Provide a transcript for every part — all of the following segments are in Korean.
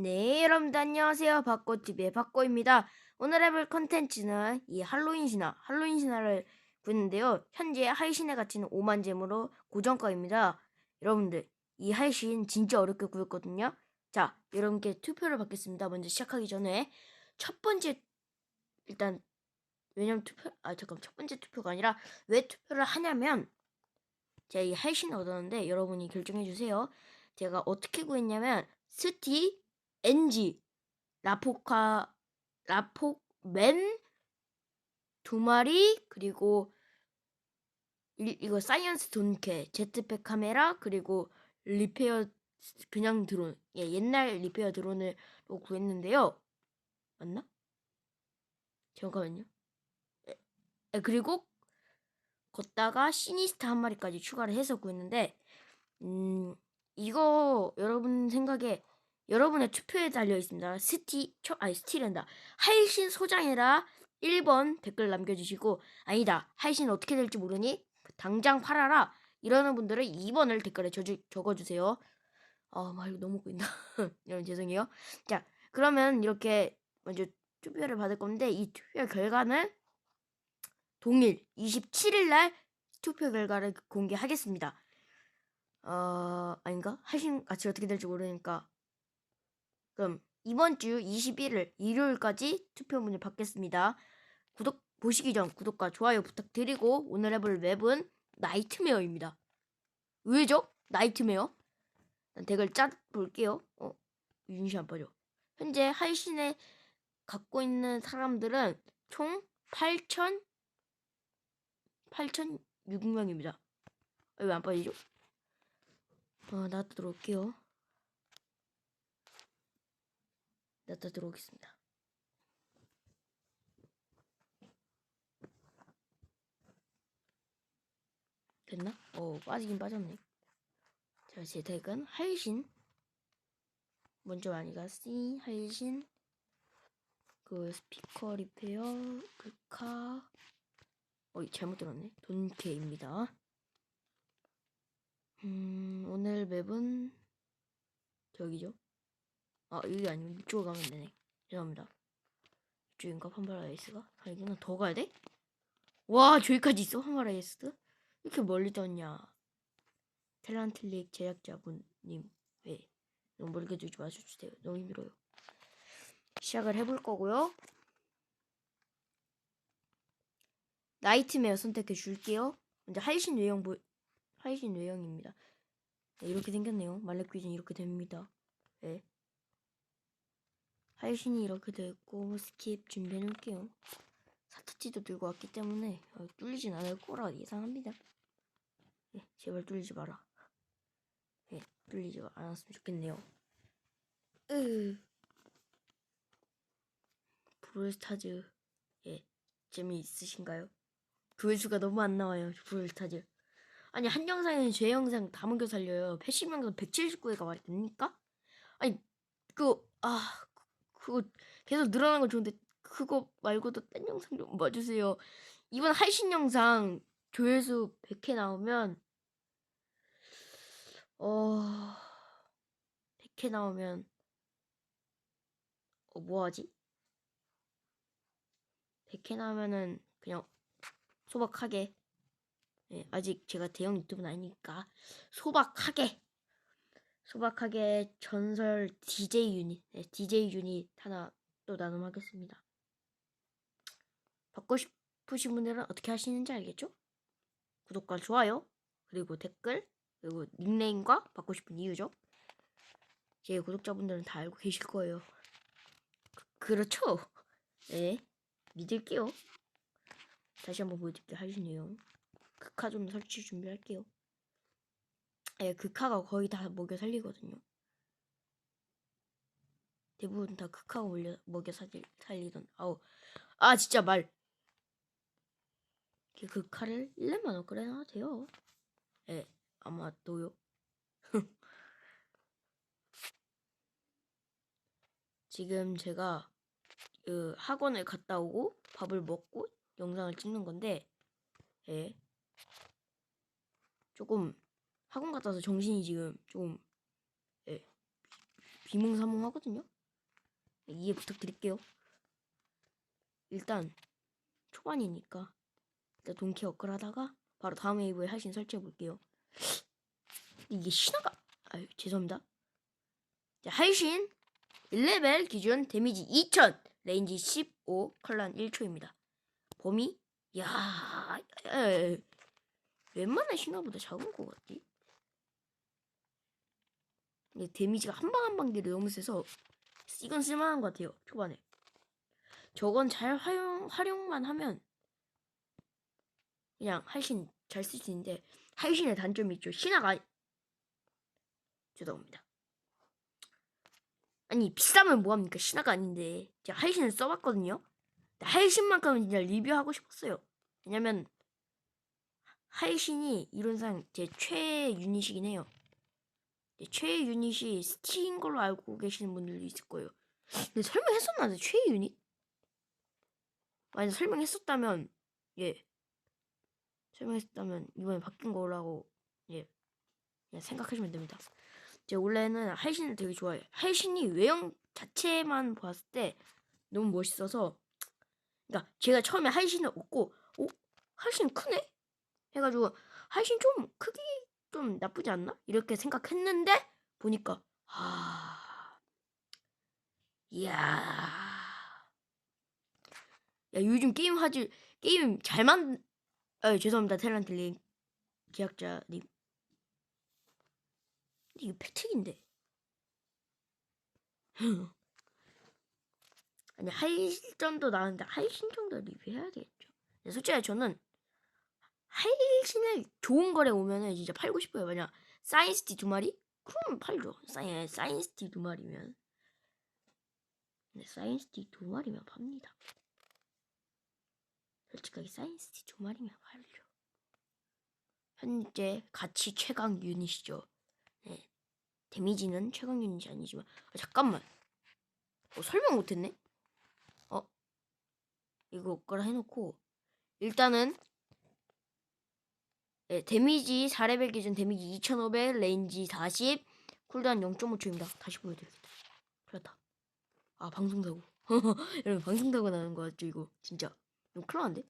네, 여러분들 안녕하세요. 박고TV의 박고입니다. 오늘 해볼 컨텐츠는 이 할로윈 신화, 할로윈 신화를 구했는데요. 현재 할신의 가치는 5만 잼으로 고정가입니다. 여러분들, 이 할신 진짜 어렵게 구했거든요. 자, 여러분께 투표를 받겠습니다. 먼저 시작하기 전에 첫 번째, 일단, 왜냐면 투표, 아, 잠깐, 첫 번째 투표가 아니라 왜 투표를 하냐면, 제가 이 할신 얻었는데 여러분이 결정해주세요. 제가 어떻게 구했냐면, 스티, NG, 라포카, 라폭맨 두 마리, 그리고 이, 이거 사이언스 돈캐, 제트팩 카메라, 그리고 리페어 그냥 드론, 예, 옛날 리페어 드론을 또 구했는데요. 맞나? 잠깐만요. 에, 에, 그리고 걷다가 시니스타 한 마리까지 추가를 해서 구했는데, 음, 이거 여러분 생각에 여러분의 투표에 달려 있습니다. 스티, 초, 아니, 스티랜다. 할신 소장해라. 1번 댓글 남겨주시고, 아니다. 할신 어떻게 될지 모르니? 당장 팔아라. 이러는 분들은 2번을 댓글에 저, 적어주세요. 아, 말 너무 꼬인다. 여러분, 죄송해요. 자, 그러면 이렇게 먼저 투표를 받을 건데, 이 투표 결과는 동일 27일 날 투표 결과를 공개하겠습니다. 어, 아닌가? 할신 같이 어떻게 될지 모르니까 그럼 이번 주 21일 일요일까지 투표문을 받겠습니다. 구독 보시기 전 구독과 좋아요 부탁드리고 오늘 해볼 맵은 나이트메어입니다. 왜죠? 나이트메어? 일단 덱을 짜 볼게요. 어, 유닛이 안 빠져. 현재 할신에 갖고 있는 사람들은 총 8천 8,006명입니다. 왜 안 빠지죠? 어, 나도 들어올게요. 나타 들어오겠습니다. 됐나? 어, 빠지긴 빠졌네. 자, 제 덱은 할신. 먼저 많이가 C, 할신. 그 스피커 리페어, 극카. 어, 잘못 들었네. 돈케입니다. 음, 오늘 맵은 저기죠. 아 여기 아니면 이쪽으로 가면 되네. 죄송합니다. 이쪽인가 판바라이스가? 아 이거는 더 가야 돼? 와 저기까지 있어? 판바라이스? 이렇게 멀리 떴냐? 텔란틀릭 제작자분님 왜? 너무 멀게 두지 마셔주세요. 너무 힘들어요. 시작을 해볼 거고요. 나이트메어 선택해 줄게요. 먼저 할신 외형 보 할신 외형입니다. 네, 이렇게 생겼네요. 말레퀴즈는 이렇게 됩니다. 네. 할신이 이렇게 됐고 스킵 준비해 놓을게요. 사타치도 들고 왔기 때문에 어, 뚫리진 않을 거라 예상합니다. 예, 제발 뚫리지 마라. 예, 뚫리지 않았으면 좋겠네요. 으. 브롤스타즈 예, 재미있으신가요? 조회수가 너무 안 나와요. 브롤스타즈. 아니 한 영상에는 제 영상 다 먹여 살려요. 영상 179회가 말이 됩니까? 아니 그 아 그거 계속 늘어나는 건 좋은데 그거 말고도 딴 영상 좀 봐주세요. 이번 할신 영상 조회수 100회 나오면 어 100회 나오면 어 뭐하지? 100회 나오면은 그냥 소박하게 네, 아직 제가 대형 유튜브는 아니니까 소박하게 소박하게 전설 DJ 유닛, 네, DJ 유닛 하나 또 나눔하겠습니다. 받고 싶으신 분들은 어떻게 하시는지 알겠죠? 구독과 좋아요, 그리고 댓글, 그리고 닉네임과 받고 싶은 이유죠. 제 구독자분들은 다 알고 계실 거예요. 그, 렇죠 네, 믿을게요. 다시 한번 보여드릴게요. 하신 내용. 극화 좀 설치 준비할게요. 예, 극화가 거의 다 먹여 살리거든요. 대부분 다 극화가 올려, 먹여 살리, 살리던, 아우. 아, 진짜 말. 극화를 1렙만 업그레이드 돼요. 예, 아마 또요. 지금 제가 그 학원을 갔다 오고 밥을 먹고 영상을 찍는 건데, 예. 조금 학원 갔다 와서 정신이 지금 좀 예, 비몽사몽 하거든요. 이해 부탁드릴게요. 일단 초반이니까 일단 동키 업글 하다가 바로 다음 웨이브에 할신 설치해 볼게요. 이게 신화가 아유 죄송합니다. 자, 할신 1레벨 기준 데미지 2000 레인지 15 컬란 1초입니다. 범위 야, 야, 야, 야. 웬만한 신화보다 작은 것 같지? 근데 데미지가 한 방 한 방들이 너무 세서 이건 쓸만한 것 같아요 초반에. 저건 잘 활용, 활용만 하면 그냥 할신 잘 쓸 수 있는데 할신의 단점이 있죠. 신화가 죄송합니다. 아니 비싸면 뭐합니까? 신화가 아닌데 제가 할신을 써봤거든요. 할신만큼은 진짜 리뷰하고 싶었어요. 왜냐면 할신이 이론상 제 최애 유닛이긴 해요. 네, 최애 유닛이 스티인 걸로 알고 계시는 분들도 있을 거예요. 근데 설명했었나? 최애 유닛? 만약 설명했었다면 예 설명했었다면 이번에 바뀐 거라고 예 그냥 생각하시면 됩니다. 제가 원래는 할신을 되게 좋아해요. 할신이 외형 자체만 봤을 때 너무 멋있어서 그러니까 제가 처음에 할신을 얻고 오 할신 크네 해가지고 할신 좀 크기 좀 나쁘지 않나? 이렇게 생각했는데 보니까 아 이야. 야 요즘 게임 하지 게임 잘 만 아 죄송합니다. 탤런트님 기약자님. 근데 이거 패틱인데. 아니 할전도 나왔는데 할신 정도 리뷰해야 되겠죠. 솔직히 저는 할신을 좋은 거래 오면은 진짜 팔고 싶어요. 만약 사이언스티 두 마리? 그럼 팔죠. 사이, 사이언스티 두 마리면. 근데 사이언스티 두 마리면 팝니다. 솔직하게 사이언스티 두 마리면 팔죠. 현재 가치 최강 유닛이죠. 네. 데미지는 최강 유닛이 아니지만 아, 잠깐만. 어, 설명 못했네. 어 이거 거라 해놓고 일단은 네, 데미지 4레벨 기준 데미지 2500 레인지 40 쿨다운 0.5초입니다. 다시 보여드리겠다. 그렇다. 아 방송 사고. 여러분 방송 사고 나는 거 같죠 이거 진짜 이거 큰일 난데?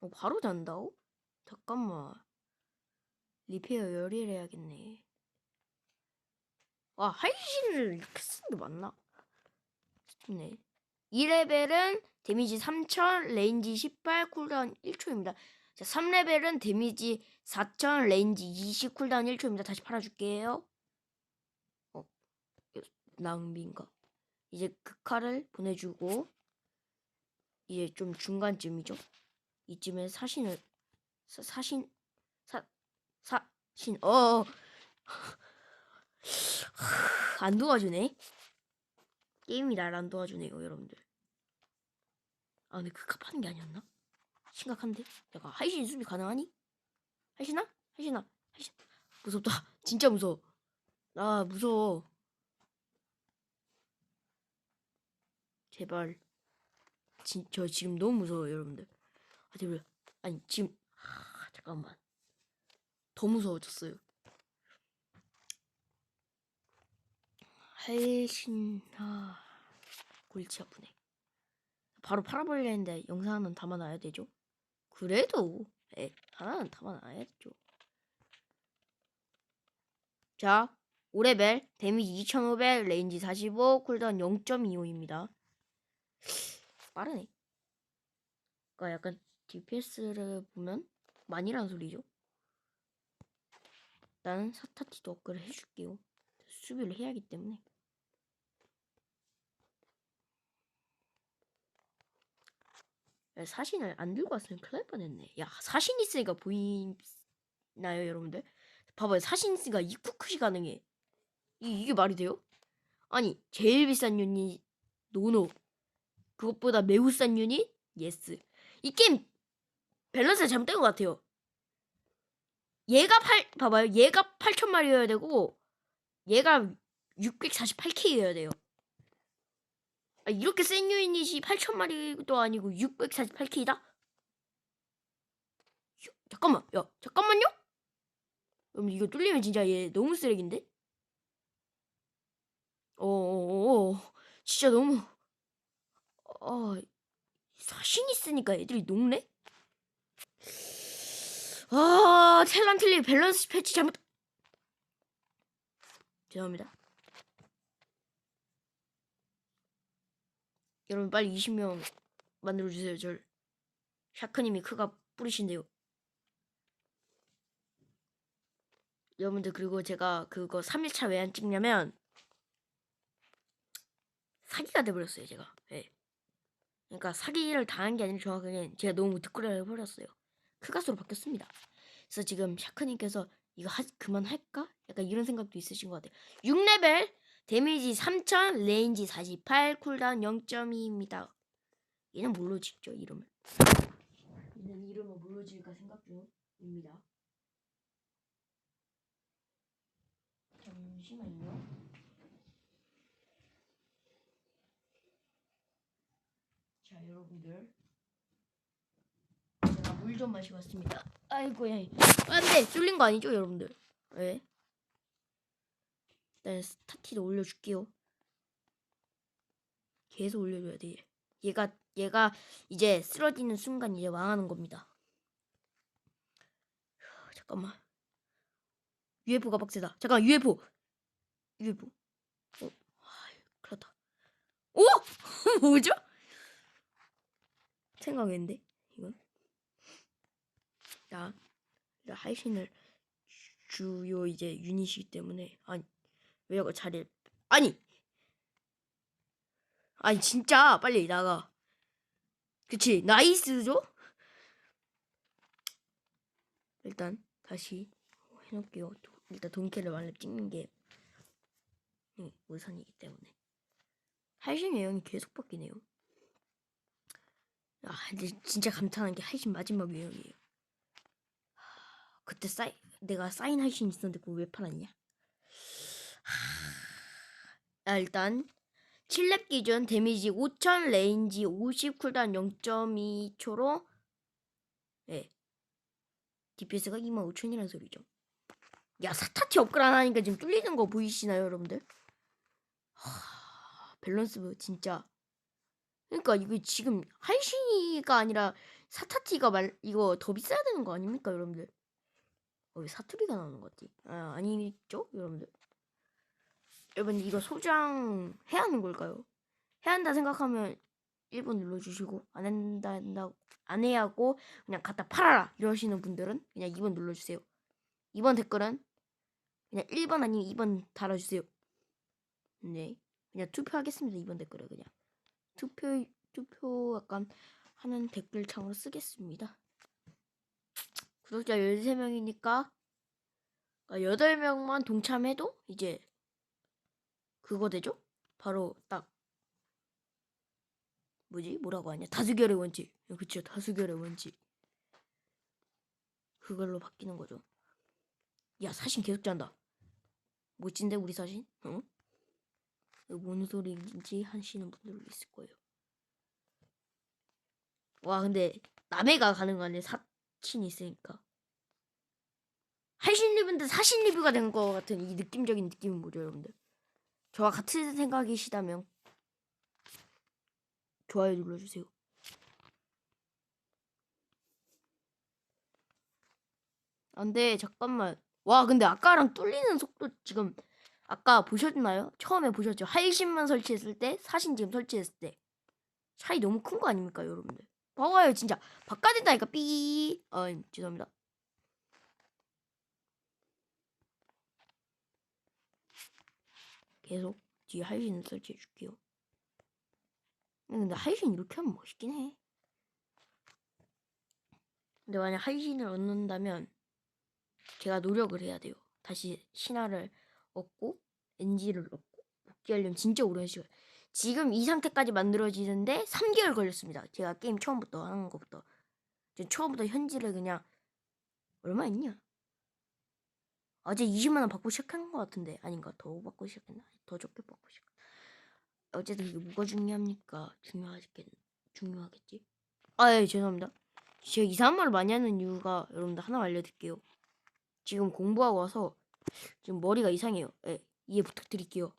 어 바로 잔다고? 잠깐만 리페어 열일 해야겠네. 와 할신을 이렇게 쓰는 게 맞나? 싶네. 2레벨은 데미지 3000, 레인지 18, 쿨다운 1초입니다. 자, 3레벨은 데미지 4000, 레인지 20, 쿨다운 1초입니다. 다시 팔아줄게요. 어, 낭비인가? 이제 그 칼을 보내주고 이제 좀 중간쯤이죠. 이쯤에 사신을 사, 사신 사 사신 어. 안 도와주네. 게임이 날 안 도와주네요, 여러분들. 아, 근데 그 값하는 게 아니었나? 심각한데? 내가 하이신 수비 가능하니? 하이신아? 하이신아? 하이신 무섭다. 진짜 무서워. 나 무서워. 제발. 진, 저 지금 너무 무서워요, 여러분들. 아, 제발. 아니, 지금. 아, 잠깐만. 더 무서워졌어요. 할신 아 골치 아프네. 바로 팔아버리려 했는데 영상은 담아놔야 되죠. 그래도 에 하나는 담아놔야죠. 자 5레벨 데미지 2500 레인지 45 쿨다운 0.25입니다. 빠르네. 그러니까 약간 DPS를 보면 많이란 소리죠. 나는 사타티도 업그레이드 해줄게요. 수비를 해야 하기 때문에. 야, 사신을 안 들고 왔으면 큰일 날 뻔했네. 야, 사신 있으니까 보이나요, 여러분들? 봐봐요, 사신 있으니까 입구 컷이 가능해. 이, 이게 말이 돼요? 아니, 제일 비싼 유닛, 노노. 그것보다 매우 싼 유닛, 예스. 이 게임 밸런스가 잘못된 것 같아요. 얘가 8, 봐봐요. 얘가 8천마리여야 되고, 얘가 648K여야 돼요. 아, 이렇게 센 유닛이 8천마리도 아니고 648K다? 잠깐만 야 잠깐만요? 그럼 이거 뚫리면 진짜 얘 너무 쓰레기인데? 어어어 진짜 너무. 어 사신 있으니까 애들이 녹네? 아 텔란틀리 밸런스 패치 잘못. 죄송합니다 여러분 빨리 20명 만들어주세요 절. 샤크님이 크가 뿌리신데요. 여러분들 그리고 제가 그거 3일차 왜 안 찍냐면 사기가 돼버렸어요 제가. 예. 그러니까 사기를 당한 게 아니라 정확하게 제가 너무 득거를 해버렸어요. 크가스로 바뀌었습니다. 그래서 지금 샤크님께서 이거 하, 그만할까? 약간 이런 생각도 있으신 것 같아요. 6레벨 데미지 3000 레인지 48 쿨다운 0.2입니다 얘는 뭘로 짓죠 이름을 얘는 이름을 뭘로 지을까 생각 중입니다 잠시만요. 자, 여러분들. 제가 물 좀 마시고 왔습니다. 아이고, 야. 안 돼! 쫄린 거 아니죠, 여러분들? 왜? 일단 스타티도 올려줄게요. 계속 올려줘야 돼. 얘. 얘가, 얘가 이제 쓰러지는 순간 이제 망하는 겁니다. 휴, 잠깐만. UFO가 빡세다. 잠깐 UFO. UFO. 어, 아, 큰일 났다. 오! 뭐죠? 생각했는데 이건. 자, 자 하이신을 주- 주요 이제 유닛이기 때문에 아니 왜 이거 자리를 아니 아니 진짜 빨리 나가. 그치 나이스죠? 일단 다시 해놓을게요. 도- 일단 돈캐를 만렙 찍는 게 네, 우선이기 때문에 할신 외형이 계속 바뀌네요. 아, 근데 진짜 감탄한 게 할신 마지막 외형이에요. 하, 그때 사인 내가 사인 할신 있었는데 그거 왜 팔았냐? 하, 아, 일단 7렙 기준 데미지 5000 레인지 50 쿨다운 0.2초로 예. DPS가 25,000이라는 소리죠. 야 사타티 안 하니까 지금 뚫리는 거 보이시나요 여러분들? 하, 밸런스 뭐 진짜 그러니까 이거 지금 한시가 아니라 사타티가 말 이거 더 비싸야 되는 거 아닙니까 여러분들? 어, 왜 사투리가 나오는 거지? 아 아니죠 여러분들? 여러분 이거 소장 해야 하는 걸까요? 해야 한다 생각하면 1번 눌러주시고 안 한다 한다 안 해야 하고 그냥 갖다 팔아라 이러시는 분들은 그냥 2번 눌러주세요. 2번 댓글은 그냥 1번 아니면 2번 달아주세요. 네. 그냥 투표하겠습니다. 2번 댓글에 그냥. 투표, 투표 약간 하는 댓글창으로 쓰겠습니다. 구독자 13명이니까 8명만 동참해도 이제 그거 되죠? 바로 딱 뭐지? 뭐라고 하냐? 다수결의 원칙. 그쵸, 다수결의 원칙. 그걸로 바뀌는 거죠. 야, 사신 계속 잔다. 멋진데 우리 사신? 응? 이거 뭔 소리인지 하시는 분들 있을 거예요. 와, 근데 남해가 아니야? 사친이 있으니까. 할신 리뷰인데 사신 리뷰가 된거 같은 이 느낌적인 느낌은 뭐죠, 여러분들? 저와 같은 생각이시다면 좋아요 눌러주세요. 안 돼 잠깐만 와 근데 아까랑 뚫리는 속도 지금 아까 보셨나요? 처음에 보셨죠? 하이신만 설치했을 때 사신 지금 설치했을 때 차이 너무 큰 거 아닙니까 여러분들 봐봐요 진짜 바꿔야 된다니까 삐 아, 죄송합니다 계속 뒤에 하이신을 설치해 줄게요 근데 하이신 이렇게 하면 멋있긴 해 근데 만약 하이신을 얻는다면 제가 노력을 해야 돼요. 다시 신화를 얻고 NG를 얻고 복귀하려면 진짜 오랜 시간. 지금 이 상태까지 만들어지는데 3개월 걸렸습니다. 제가 게임 처음부터 하는 것부터. 저 처음부터 현질을 그냥 얼마 있냐? 어제 20만 원 받고 시작한 것 같은데 아닌가? 더 받고 시작했나? 더 적게 받고 시작. 어쨌든 이게 뭐가 중요합니까? 중요하겠 중요하겠지? 아, 예, 죄송합니다. 제가 이상한 말을 많이 하는 이유가 여러분들 하나 알려드릴게요. 지금 공부하고 와서 지금 머리가 이상해요. 예, 이해 부탁드릴게요.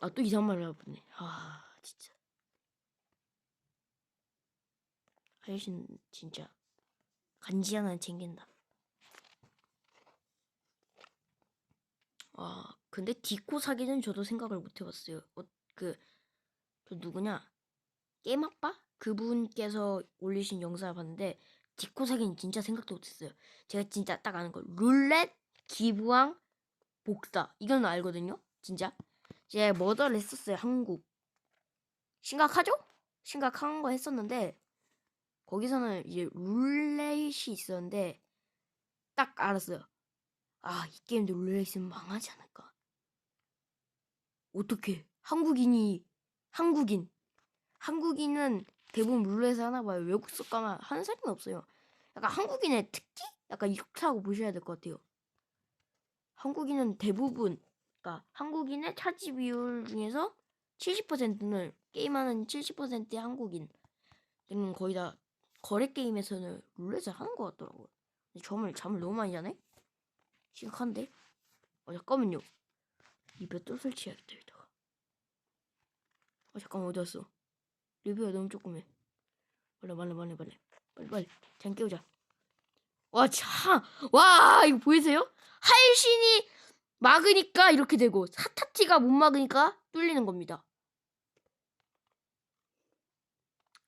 아, 또 이상한 말을 해보네. 아, 진짜. 하여신 진짜 간지 하나 챙긴다. 아, 근데 디코 사기는 저도 생각을 못 해봤어요. 어, 그, 저 누구냐? 게임 아빠? 그분께서 올리신 영상을 봤는데, 디코 사기는 진짜 생각도 못했어요. 제가 진짜 딱 아는 거. 룰렛, 기부왕, 복사. 이건 알거든요? 진짜. 제가 머더를 했었어요, 한국. 심각하죠? 심각한 거 했었는데, 거기서는 이제 룰렛이 있었는데, 딱 알았어요. 아, 이 게임도 룰렛 있으면 망하지 않을까. 어떻게 한국인이 한국인 한국인은 대부분 룰렛을 하나 봐요. 외국 속가만 하는 사람은 없어요. 약간 한국인의 특기? 약간 이렇다고 보셔야 될 것 같아요. 한국인은 대부분 그러니까 한국인의 차지 비율 중에서 70%는 게임하는 70%의 한국인. 는 거의 다 거래 게임에서는 룰렛을 하는 것 같더라고요. 근데 잠을 잠을 너무 많이 자네. 심각한데? 어 잠깐만요. 입에 또 설치해야겠다 이따가. 어 잠깐만 어디 갔어? 리뷰가 너무 조그매. 빨리 빨리 빨리 빨리 빨리 빨리 잠 깨우자. 와 참, 와 이거 보이세요? 할신이 막으니까 이렇게 되고 사타티가 못 막으니까 뚫리는 겁니다.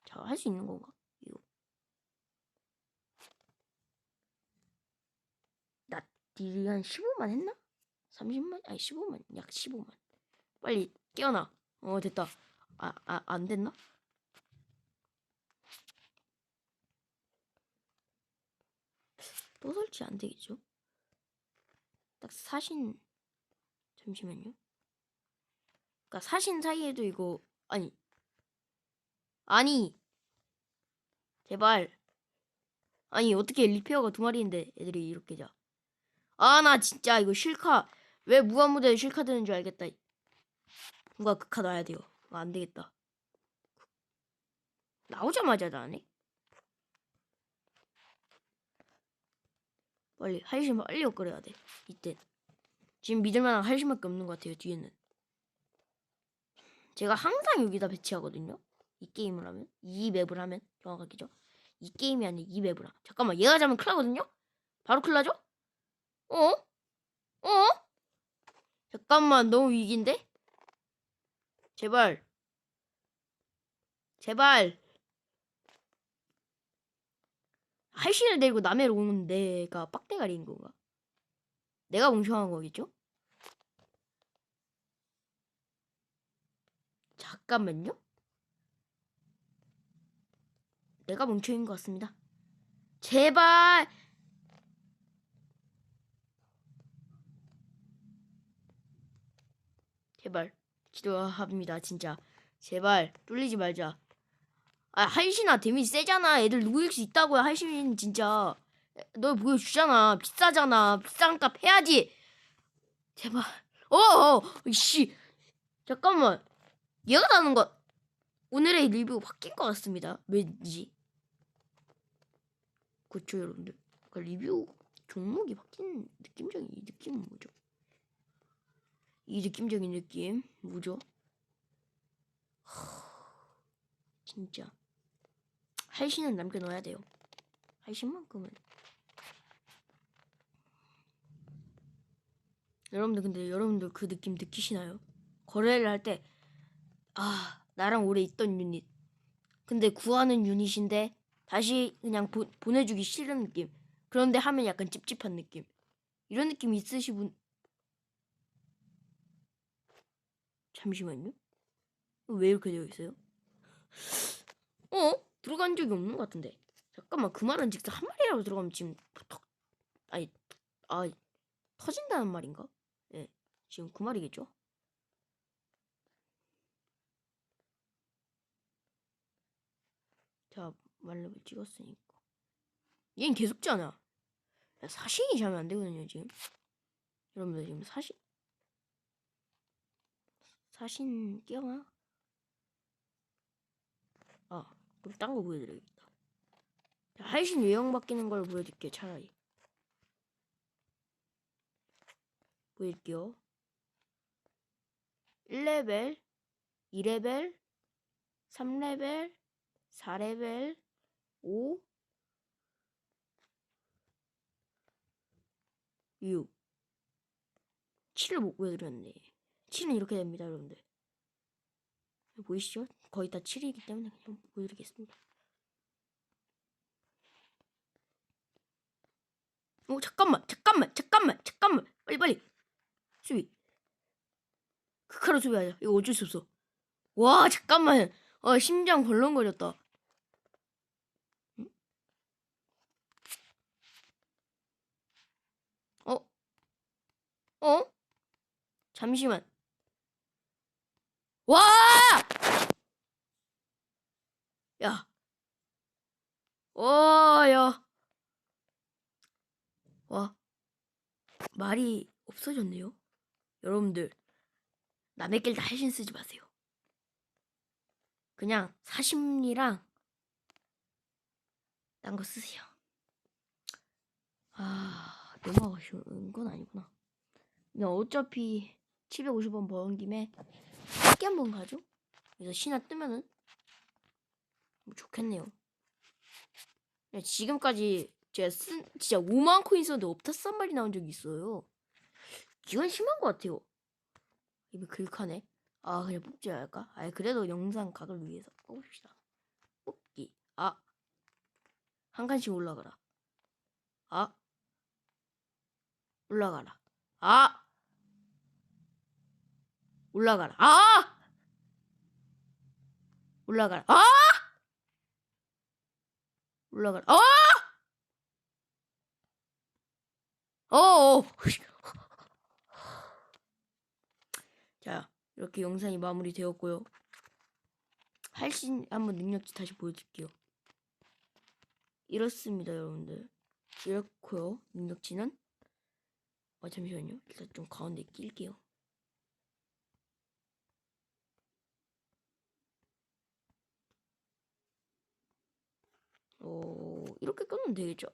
자 할 수 있는 건가? 이거. 나 딜이 한 15만 했나? 30만? 아니 15만 약 15만 빨리 깨어나 어 됐다 아 아 안 됐나? 또 설치 안 되겠죠? 딱 사신 잠시만요 그니까 사신 사이에도 이거 아니 아니 제발 아니 어떻게 리페어가 두 마리인데 애들이 이렇게 자 아 나 진짜 이거 실카 왜 무한무대에 실카 되는 줄 알겠다. 누가 극카 놔야 돼요. 아, 안 되겠다. 나오자마자 나네? 빨리 할심 빨리 업그레이야 돼. 이때. 지금 믿을만한 할심밖에 없는 것 같아요 뒤에는. 제가 항상 여기다 배치하거든요? 이 게임을 하면? 이 맵을 하면? 정확하게죠 이 게임이 아니라 이 맵을 하면 잠깐만 얘가 잡으면 큰일 나거든요? 바로 큰일 나죠 어? 어? 잠깐만 너무 위기인데? 제발 제발 할신을 데리고 남해로 오는 내가 빡대가리인 건가? 내가 멍청한 거겠죠? 잠깐만요. 내가 멍청인 것 같습니다. 제발. 제발 기도합니다 진짜. 제발 뚫리지 말자. 아 할신아 데미지 세잖아. 애들 누구일 수 있다고요. 할신 진짜. 너 보여주잖아. 비싸잖아. 비싼 값 해야지. 제발. 어어 씨. 잠깐만. 얘가 나는 것. 오늘의 리뷰 바뀐 것 같습니다. 왠지. 그렇죠 여러분들. 그러니까 리뷰 종목이 바뀐 느낌적인 이 느낌은 뭐죠? 이 느낌적인 느낌 뭐죠? 진짜 할신은 남겨놓아야 돼요. 할신만큼은 여러분들 근데 여러분들 그 느낌 느끼시나요? 거래를 할 때 아 나랑 오래 있던 유닛 근데 구하는 유닛인데 다시 그냥 보, 보내주기 싫은 느낌 그런데 하면 약간 찝찝한 느낌 이런 느낌 있으시 분 잠시만요 왜 이렇게 되어 있어요? 어? 들어간 적이 없는 것 같은데 잠깐만 그 말은 직접 한 마리라도 들어가면 지금 턱 아니 아 터진다는 말인가? 예 지금 그 말이겠죠? 자 말렙을 찍었으니까 얘는 계속 야, 사신이 자면 안 되거든요 지금 여러분들 지금 사신 사신 끼어나 아 그럼 딴 거 보여드려야겠다 자, 할신 외형 바뀌는 걸 보여줄게요, 차라리. 보여줄게요. 1레벨, 2레벨, 3레벨, 4레벨, 5, 6, 7을 못 보여드렸네. 7은 이렇게 됩니다, 여러분들. 보이시죠? 거의 다 7이기 때문에 그냥 보여드리겠습니다. 오 잠깐만 잠깐만 잠깐만 잠깐만 빨리 빨리 수비 극하로 수비하자 이거 어쩔 수 없어 와 잠깐만 아 심장 벌렁거렸다 응? 어? 어? 잠시만 와! 야. 와, 야. 와. 말이 없어졌네요. 여러분들, 남의 길다 할신 쓰지 마세요. 그냥 사심리랑 딴 거 쓰세요. 아, 너무 아쉬운 건 아니구나. 그냥 어차피 750원 버는 김에 쉽게 한번 가죠? 그래서 신화 뜨면은 뭐 좋겠네요. 야, 지금까지 제가 쓴 진짜 5만 코인 썼는데 업타스 한 마리 나온 적이 있어요. 이건 심한 것 같아요. 입이 긁하네. 아 그냥 뽑지 말까? 아 그래도 영상 각을 위해서 뽑읍시다. 뽑기. 아. 한 칸씩 올라가라. 아. 올라가라. 아. 올라가라. 아! 올라가라. 아! 올라가라. 아! 어어. 자, 이렇게 영상이 마무리되었고요. 할신 한번 능력치 다시 보여줄게요. 이렇습니다, 여러분들. 이렇고요. 능력치는 아 잠시만요. 일단 좀 가운데 낄게요. 어, 이렇게 끄면 되겠죠?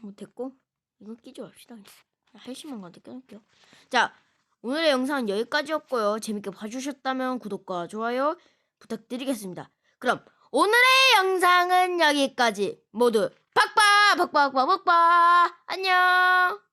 뭐 됐고. 이거 끼지 맙시다. 그냥 할시만 가도 껴놓을게요. 자 오늘의 영상은 여기까지였고요. 재밌게 봐주셨다면 구독과 좋아요 부탁드리겠습니다. 그럼 오늘의 영상은 여기까지. 모두 팍팍 팍팍 팍팍 안녕